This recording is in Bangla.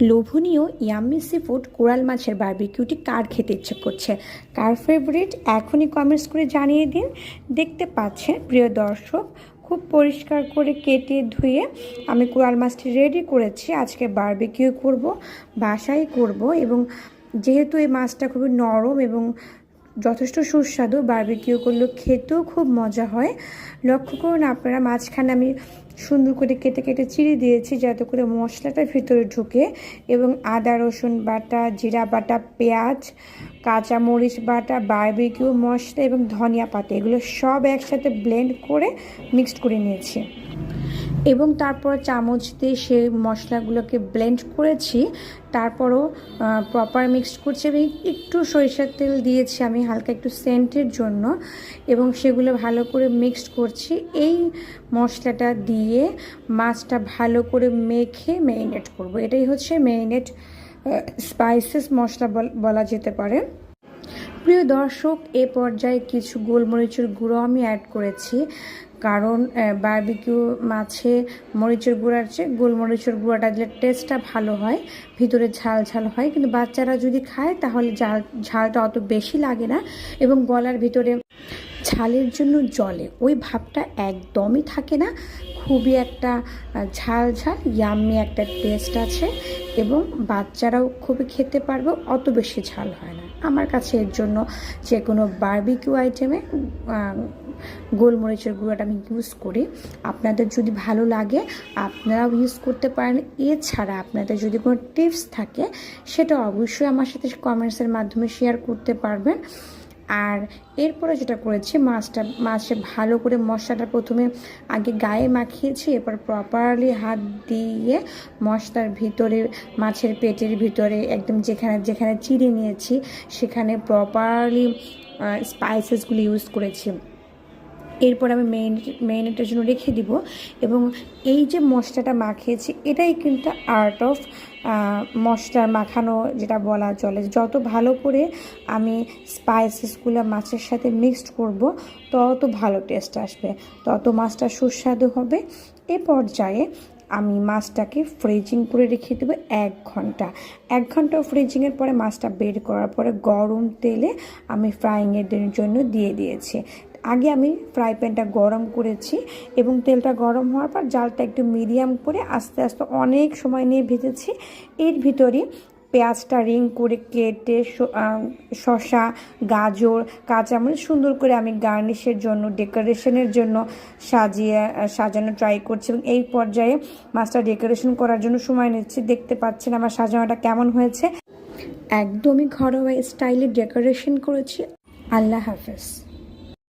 লোভনীয় ইয়াম্মি সি ফুড কোরাল মাছের বারবিকিউটি কার খেতে ইচ্ছে করছে? কার ফেভারিট এখনই কমেন্টস করে জানিয়ে দিন। দেখতে পাচ্ছেন, প্রিয় দর্শক, খুব পরিষ্কার করে কেটে ধুয়ে আমি কোরাল মাছটি রেডি করেছি। আজকে বারবিকিউ করব, বাসায় করব এবং যেহেতু এই মাছটা খুবই নরম এবং যথেষ্ট সুস্বাদু বারবিকিউ করলেও খেতেও খুব মজা হয়। লক্ষ্য করুন আপনারা মাঝখানে আমি সুন্দর করে কেটে কেটে চিড়ে দিয়েছি, যাতে করে মশলাটা ভিতরে ঢুকে এবং আদা, রসুন বাটা, জিরা বাটা, পেঁয়াজ কাঁচা মরিচ বাটা, বারবিকিউ মশলা এবং ধনিয়া পাতা, এগুলো সব একসাথে ব্লেন্ড করে মিক্সড করে নিয়েছি। এবং তারপর চামচ দিয়ে সেই মশলাগুলোকে ব্লেন্ড করেছি। তারপরও প্রপার মিক্সড করছি এবং একটু সরিষার তেল দিয়েছি আমি হালকা একটু সেন্টের জন্য এবং সেগুলো ভালো করে মিক্সড করছি। এই মশলাটা দিয়ে মাছটা ভালো করে মেখে ম্যারিনেট করব। এটাই হচ্ছে ম্যারিনেট স্পাইসেস মশলা বলা যেতে পারে। প্রিয় দর্শক, এ পর্যায়ে কিছু গোলমরিচের গুঁড়ো আমি অ্যাড করেছি। কারণ বারবিকিউ মাছে মরিচের গুঁড়ার চেয়ে গোলমরিচের গুঁড়াটা দিলে টেস্টটা ভালো হয়, ভিতরে ঝাল ঝাল হয়। কিন্তু বাচ্চারা যদি খায়, তাহলে ঝাল, ঝালটা অত বেশি লাগে না এবং গলার ভিতরে ঝালের জন্য জলে। ওই ভাবটা একদমই থাকে না। খুবই একটা ঝাল ঝাল ইয়াম্মি একটা টেস্ট আছে এবং বাচ্চারাও খুবই খেতে পারবে, অত বেশি ঝাল হয় না। আমার কাছে এর জন্য যে কোনো বারবিকিউ আইটেমে গোলমরিচের গুঁড়োটা আমি ইউজ করি। আপনাদের যদি ভালো লাগে, আপনারাও ইউজ করতে পারেন। এছাড়া আপনাদের যদি কোনো টিপস থাকে, সেটা অবশ্যই আমার সাথে কমেন্টসের মাধ্যমে শেয়ার করতে পারবেন। আর এরপরে যেটা করেছি, মাছটা, মাছে ভালো করে মশলাটা প্রথমে আগে গায়ে মাখিয়েছি, এরপর প্রপারলি হাত দিয়ে মশলার ভিতরে, মাছের পেটের ভিতরে একদম যেখানে যেখানে চিড়ে নিয়েছি, সেখানে প্রপারলি স্পাইসেসগুলি ইউজ করেছি। এরপর আমি মেইন মেরিনেটের জন্য রেখে দিব এবং এই যে মশলাটা মাখিয়েছি, এটাই কিন্তু আর্ট অফ মশলা মাখানো যেটা বলা চলে। যত ভালো করে আমি স্পাইসেসগুলো মাছের সাথে মিক্সড করব, তত ভালো টেস্ট আসবে, তত মাছটা সুস্বাদু হবে। এ পর্যায়ে আমি মাছটাকে ফ্রিজিং করে রেখে দেবো এক ঘণ্টা। এক ঘণ্টা ফ্রিজিংয়ের পরে মাছটা বের করার পরে গরম তেলে আমি ফ্রাইংয়ের জন্য দিয়ে দিয়েছি। আগে আমি ফ্রাই প্যানটা গরম করেছি এবং তেলটা গরম হওয়ার পর জালটা একটু মিডিয়াম করে আস্তে আস্তে অনেক সময় নিয়ে ভেজেছি। এর ভিতরে পেঁয়াজটা রিং করে কেটে শশা গাজর, কাঁচামরিচ সুন্দর করে আমি গার্নিশের জন্য ডেকোরেশনের জন্য সাজিয়ে সাজানো ট্রাই করছি এবং এই পর্যায়ে মাছটা ডেকোরেশন করার জন্য সময় নিচ্ছি। দেখতে পাচ্ছেন আমার সাজানোটা কেমন হয়েছে। একদমই ঘরোয়া স্টাইলে ডেকোরেশন করেছি। আল্লাহ হাফেজ।